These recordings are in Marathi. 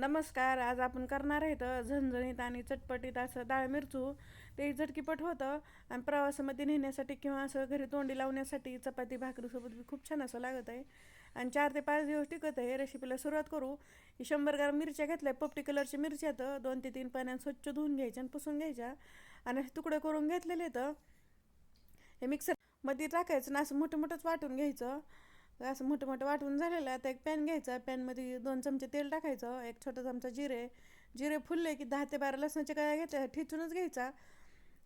नमस्कार आज आपण करणार आहे तर झणझणीत आणि चटपटीत असं डाळ मिरचू. ते झटकीपट होतं आणि प्रवासामध्ये नेण्यासाठी किंवा असं घरी तोंडी लावण्यासाठी चपाती भाकरीसोबत बी खूप छान असं लागत आहे. आणि चार ते पाच दिवस टिकत आहे रेसिपीला सुरुवात करू. ही शंभर ग्राम मिरच्या घेतल्या पोपटी कलरची मिरच्या तर दोन ते तीन पाण्यात स्वच्छ धुवून घ्यायच्या आणि पुसून घ्यायच्या. आणि असे तुकडे करून घेतलेले तर हे मिक्सरमध्ये टाकायचं ना असं मोठं मोठंच वाटून घ्यायचं. असं मोठं मोठं वाटून झालेलं आता एक पॅन घ्यायचा पॅनमध्ये दोन चमचे तेल टाकायचं. एक छोटा चमचा जिरे. जिरे फुलले की दहा ते बारा लसणाच्या काय घ्यायच्या ठेचूनच घ्यायचा.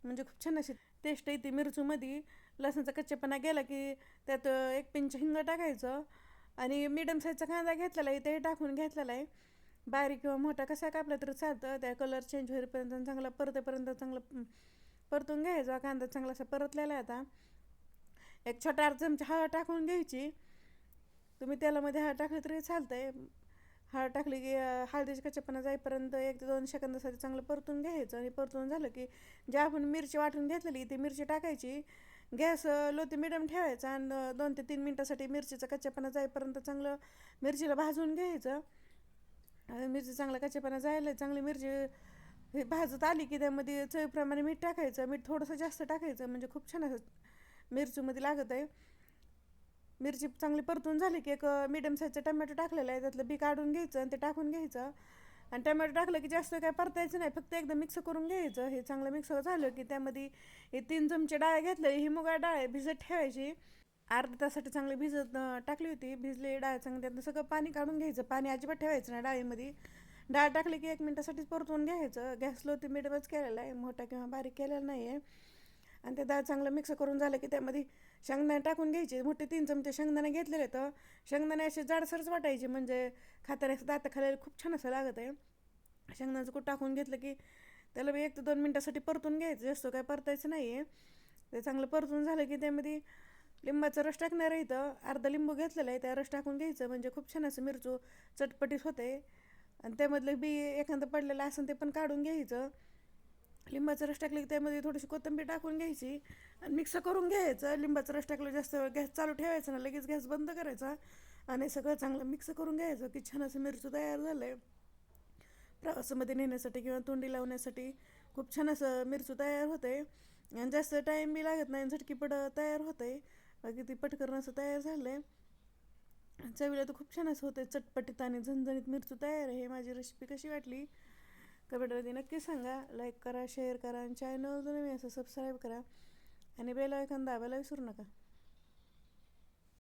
म्हणजे खूप छान अशी टेस्ट येते मिरचूमध्ये. लसणाचा कच्चेपणा गेला की त्यात एक पिंच हिंग टाकायचं आणि मिडियम साईजचा कांदा घेतलेला आहे. ते टाकून घेतलेला आहे. बारीक किंवा मोठा कसा कापला तरी चालतं. त्या कलर चेंज होईपर्यंत चांगला परतेपर्यंत चांगलं परतून घ्यायचा. कांदा चांगला असा परतलेला आहे आता. एक छोटा अर्धा चमचा हळद टाकून घ्यायची. तुम्ही तेलामध्ये हळद टाकली तरी चालतंय. हळद टाकली की हळदीची कच्चपणा जाईपर्यंत एक ते दोन सेकंदासाठी चांगलं परतून घ्यायचं आणि परतून झालं की जे आपण मिरची वाटून घेतलेली ती मिरची टाकायची. गॅस लो ते मिडियम ठेवायचा आणि दोन ते तीन मिनटासाठी मिरचीचा कच्चेपणा जाईपर्यंत चांगलं मिरचीला भाजून घ्यायचं. मिरची चांगला कच्चेपणा जायला चांगली मिरची हे भाजत आली की त्यामध्ये चवीप्रमाणे मीठ टाकायचं. मीठ थोडंसं जास्त टाकायचं म्हणजे खूप छान असं मिरचीमध्ये लागत आहे मिरची चांगली परतून झाली की एक मिडियम साईजचं टमॅटो टाकलेला आहे त्यातलं बी काढून घ्यायचं आणि ते टाकून घ्यायचं. आणि टमॅटो टाकलं की जास्त काय परतायचं नाही फक्त एकदा मिक्स करून घ्यायचं. हे चांगलं मिक्स झालं की त्यामध्ये हे तीन चमचे डाळ घेतले ही मुगा डाळ भिजत ठेवायची. अर्धा तासाठी चांगली भिजत टाकली होती भिजली डाळ चांगली त्यातनं सगळं पाणी काढून घ्यायचं. पाणी अजिबात ठेवायचं नाही डाळीमध्ये. डाळ टाकली की एक मिनटासाठीच परतून घ्यायचं. गॅस लो ते मिडमच केलेला आहे मोठा किंवा बारीक केलेला नाही आहे आणि ते डाळ चांगलं मिक्स करून झालं की त्यामध्ये शेंगदाणे टाकून घ्यायचे. मोठे तीन चमचे शेंगदाणे घेतलेले तर शेंगदाणे असे जाडसरच वाटायचे. म्हणजे खाताना दात खायला खूप छान असं लागत आहे. शेंगदाण्याचं कूट टाकून घेतलं की त्याला बी एक ते दोन मिनटासाठी परतून घ्यायचं. जास्त काय परतायचं नाही आहे ते चांगलं परतून झालं की त्यामध्ये लिंबाचा रस टाकणार आहे इथं. अर्धा लिंबू घेतलेला आहे. त्या रस टाकून घ्यायचं. म्हणजे खूप छान असं मिरचू चटपटीत होते आणि त्यामधलं बी एखादं पडलेलं असं ते पण काढून घ्यायचं. लिंबाचा रस टाकले की त्यामध्ये थोडीशी कोथिंबीर टाकून घ्यायची आणि मिक्स करून घ्यायचं. लिंबाचा रस टाकलं जास्त गॅस चालू ठेवायचा ना लगेच गॅस बंद करायचा आणि सगळं चांगलं मिक्स करून घ्यायचं की छान असं मिरचू तयार झालं आहे प्रवासामध्ये नेण्यासाठी किंवा तोंडी लावण्यासाठी खूप छान असं मिरचू तयार होते आणि जास्त टाईम बी लागत नाही झटकीपट तयार होते बाकी ती पटकरण असं तयार झालं आहे चवीला तर खूप छान असं होतं चटपटीत आणि झणझणीत मिरचू तयार आहे. माझी रेसिपी कशी वाटली? कमेंटमध्ये नक्की सांगा. लाईक करा शेअर करा आणि चॅनल जर नवीन असं सबस्क्राईब करा. आणि बेल ऐकून दाबायला विसरू नका.